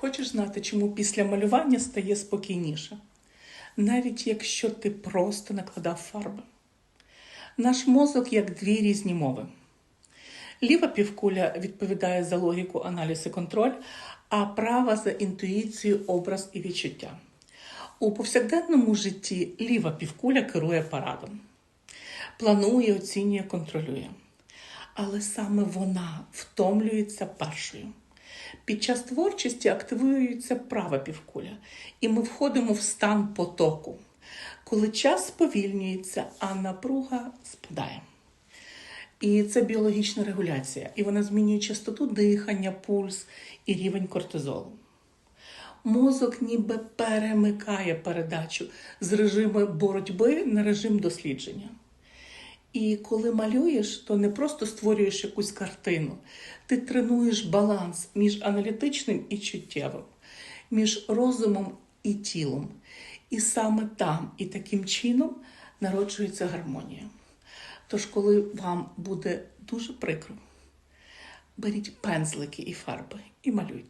Хочеш знати, чому після малювання стає спокійніше? Навіть якщо ти просто накладав фарби. Наш мозок як дві різні мови. Ліва півкуля відповідає за логіку, аналіз і контроль, а права за інтуїцію, образ і відчуття. У повсякденному житті ліва півкуля керує парадом, планує, оцінює, контролює. Але саме вона втомлюється першою. Під час творчості активується права півкуля, і ми входимо в стан потоку, коли час сповільнюється, а напруга спадає. І це біологічна регуляція, і вона змінює частоту дихання, пульс і рівень кортизолу. Мозок ніби перемикає передачу з режиму боротьби на режим дослідження. І коли малюєш, то не просто створюєш якусь картину, ти тренуєш баланс між аналітичним і чуттєвим, між розумом і тілом. І саме там і таким чином народжується гармонія. Тож, коли вам буде дуже прикро, беріть пензлики і фарби і малюйте.